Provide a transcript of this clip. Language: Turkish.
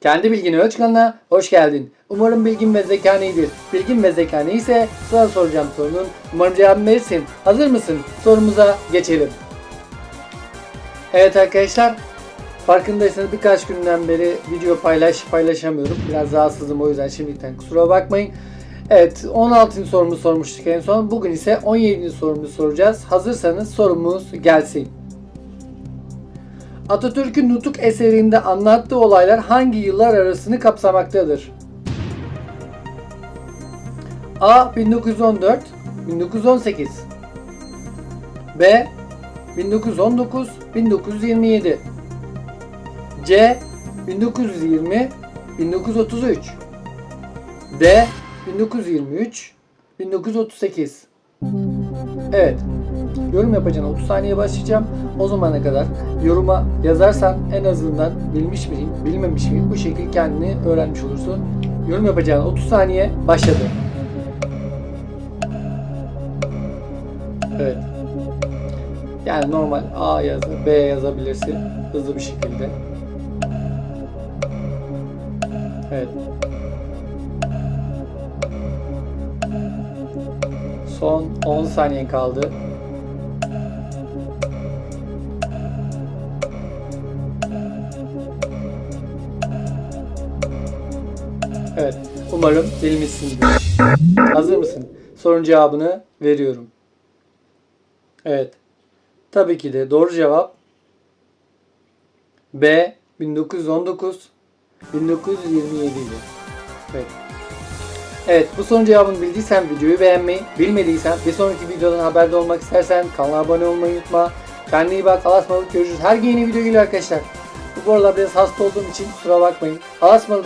Kendi Bilgini Ölç kanalına hoş geldin. Umarım bilgin ve zekan iyidir. Bilgin ve zekan iyiyse sana soracağım sorunun umarım cevabını verirsin. Hazır mısın? Sorumuza geçelim. Evet arkadaşlar farkındaysanız birkaç günden beri video paylaş paylaşamıyorum. Biraz rahatsızım o yüzden şimdiden kusura bakmayın. Evet 16. sorumuzu sormuştuk en son. Bugün ise 17. sorumuzu soracağız. Hazırsanız sorumuz gelsin. Atatürk'ün Nutuk eserinde anlattığı olaylar hangi yıllar arasını kapsamaktadır? A. 1914 1918 B. 1919 1927 C. 1920 1933 D. 1923 1938 Evet. Yorum yapacağına 30 saniye başlayacağım. O zamana kadar yoruma yazarsan en azından bilmiş miyim, bilmemiş miyim bu şekilde kendini öğrenmiş olursun. Yorum yapacağına 30 saniye başladı. Evet. Yani normal A yazı, B yazabilirsin hızlı bir şekilde. Evet. Son 10 saniye kaldı. Evet. Umarım bilmişsindir. Hazır mısın? Sorun cevabını veriyorum. Evet. Tabii ki de doğru cevap B 1919 1927 idi. Evet. Evet bu sorunun cevabını bildiysen videoyu beğenmeyi, bilmediysen bir sonraki videodan haberdar olmak istersen kanala abone olmayı unutma. Kendine iyi bak. Allah'a. Görüşürüz. Her yeni video geliyor arkadaşlar. Bu aralar biraz hasta olduğum için kusura bakmayın. Allah'a.